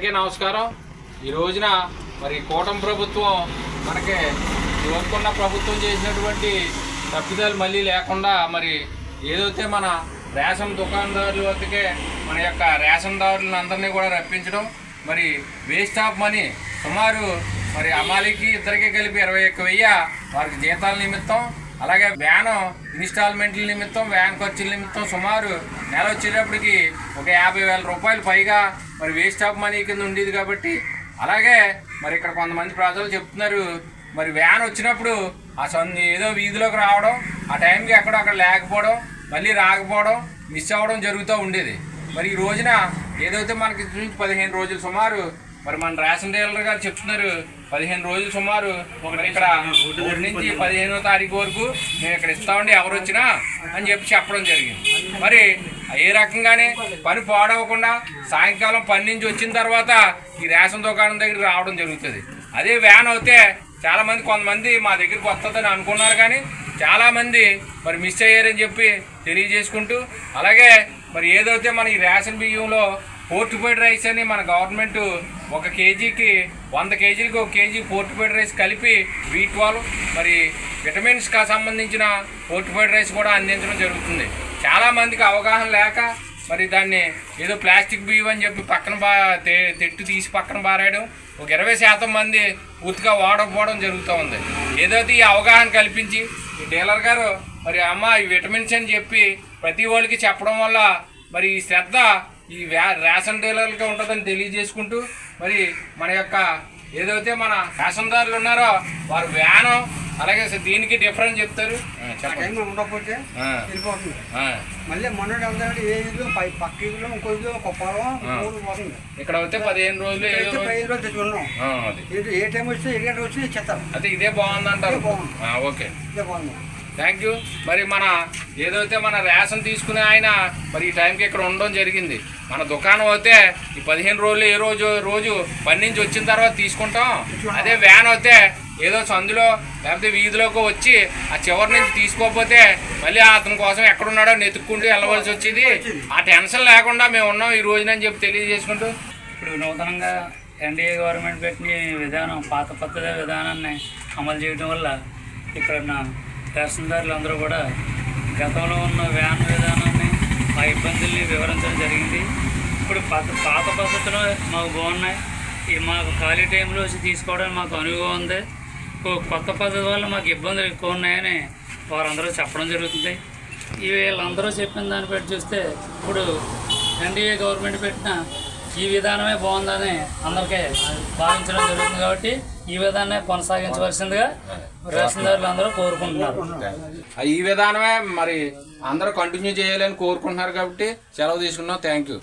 అందరికీ నమస్కారం. ఈ రోజున మరి కూటమి ప్రభుత్వం మనకి ఇవ్వకున్న ప్రభుత్వం చేసినటువంటి తప్పిదాలు మళ్ళీ లేకుండా మరి ఏదైతే మన రేషన్ దుకాణదారుల వద్దకే మన యొక్క రేషన్ దారులను అందరినీ కూడా రప్పించడం మరి వేస్ట్ ఆఫ్ మనీ సుమారు మరి అమాలికి ఇద్దరికి కలిపి ఇరవై ఒక్క వెయ్యి వారికి జీతాల నిమిత్తం అలాగే వ్యాన్ ఇన్స్టాల్మెంట్ల నిమిత్తం వ్యాన్ ఖర్చుల నిమిత్తం సుమారు నెల వచ్చేటప్పటికి ఒక యాభై వేల రూపాయలు పైగా మరి వేస్ట్ ఆఫ్ మనీ కింద ఉండేది కాబట్టి అలాగే మరి ఇక్కడ కొంతమంది ప్రజలు చెప్తున్నారు మరి వ్యాన్ వచ్చినప్పుడు ఆ సొంత ఏదో వీధిలోకి రావడం ఆ టైంకి ఎక్కడో అక్కడ లేకపోవడం మళ్ళీ రాకపోవడం మిస్ అవ్వడం జరుగుతూ ఉండేది. మరి ఈ రోజున ఏదైతే మనకి పదిహేను రోజులు సుమారు మరి మన రేషన్ డీలర్ గారు చెప్తున్నారు పదిహేను రోజులు సుమారు ఇక్కడ ఒకటి నుంచి పదిహేనో తారీఖు వరకు మేము ఇక్కడ ఇస్తామండి ఎవరు వచ్చినా అని చెప్పి చెప్పడం జరిగింది. మరి ఏ రకంగానే పని పాడవకుండా సాయంకాలం పని నుంచి వచ్చిన తర్వాత ఈ రేషన్ దుకాణం దగ్గరికి రావడం జరుగుతుంది. అదే వ్యాన్ అయితే చాలామంది కొంతమంది మా దగ్గరికి వస్తుందని అనుకున్నారు కానీ చాలామంది మరి మిస్ అయ్యారని చెప్పి తెలియజేసుకుంటూ అలాగే మరి ఏదైతే మన ఈ రేషన్ బియ్యంలో పోర్టిఫైడ్ రైస్ అని మన గవర్నమెంట్ ఒక కేజీకి వంద కేజీలకి ఒక కేజీ పోర్టిఫైడ్ రైస్ కలిపి బీ ట్వెల్వ్ మరి విటమిన్స్కి సంబంధించిన పోర్టిఫైడ్ రైస్ కూడా అందించడం జరుగుతుంది. చాలా మందికి అవగాహన లేక మరి దాన్ని ఏదో ప్లాస్టిక్ బియ్యం అని చెప్పి పక్కన బా తెట్టు తీసి పక్కన బారాయడం ఒక ఇరవై శాతం మంది పూర్తిగా వాడకపోవడం జరుగుతూ ఉంది. ఏదైతే ఈ అవగాహన కల్పించి ఈ డీలర్ గారు మరి అమ్మ ఈ విటమిన్స్ అని చెప్పి ప్రతి వాళ్ళకి చెప్పడం వల్ల మరి ఈ శ్రద్ధ ఈ వ్యా- రేషన్ డీలర్లకి ఉంటుందని తెలియజేసుకుంటూ మరి మన యొక్క ఏదైతే మన రేషన్దారులు ఉన్నారో వారు వ్యాను అలాగే దీనికి డిఫరెన్స్ చెప్తారు. ఉండకపోతే వెళ్ళిపోతుంది. మళ్ళీ మొన్నటి వెళ్తామంటే ఏ ఇల్లు పక్క ఇల్లు ఇంకో ఇల్లు ఒక పొలం పోతుంది ఇక్కడ అయితే పదిహేను రోజులు ఏదో అయితే రోజు- పై రోజు తెచ్చుకున్నాం. ఏ టైం వస్తే ఏ గంట వచ్చి చెత్తారు అయితే ఇదే బాగుంది. ఆ, ఓకే. ఇదే బాగుంది. థ్యాంక్ యూ మరి మన ఏదైతే మన రేషన్ తీసుకునే ఆయన మరి ఈ టైంకి ఇక్కడ ఉండడం జరిగింది. మన దుకాణం అయితే ఈ పదిహేను రోజులు ఏ రోజు రోజు పని నుంచి వచ్చిన తర్వాత తీసుకుంటాం. అదే వ్యాన్ అయితే ఏదో సందులో లేకపోతే వీధిలోకి వచ్చి ఆ చివరి నుంచి తీసుకోకపోతే మళ్ళీ అతని కోసం ఎక్కడున్నాడో నెతుక్కుంటూ వెళ్ళవలసి వచ్చేది. ఆ టెన్షన్ లేకుండా మేము ఉన్నాం ఈ రోజునని చెప్పి తెలియజేసుకుంటూ. ఇప్పుడు నూతనంగా ఎన్డీఏ గవర్నమెంట్ పెట్టిన విధానం పాత పద్ధతి విధానాన్ని అమలు చేయడం వల్ల ఇక్కడ తహసీల్దారులు అందరూ కూడా గతంలో ఉన్న వ్యాన్ విధానాన్ని ఆ ఇబ్బందుల్ని వివరించడం జరిగింది. ఇప్పుడు పాత పాత పద్ధతులు మాకు బాగున్నాయి. మాకు ఖాళీ టైంలో వచ్చి తీసుకోవడానికి మాకు అనుభవం ఉంది. కొత్త పద్ధతి వల్ల మాకు ఇబ్బందులు ఎక్కువ ఉన్నాయని వారందరూ చెప్పడం జరుగుతుంది. ఈ వీళ్ళందరూ చెప్పిన దాన్ని బట్టి చూస్తే ఇప్పుడు ఎన్డీఏ గవర్నమెంట్ పెట్టిన ఈ విధానమే బాగుందని అందరికీ భావించడం జరుగుతుంది కాబట్టి ఈ విధానాన్ని కొనసాగించవలసిందిగా రేషన్దారులు అందరూ కోరుకుంటున్నారు. ఈ విధానమే మరి అందరూ కంటిన్యూ చేయాలని కోరుకుంటున్నారు కాబట్టి సెలవు తీసుకున్నాం. Thank you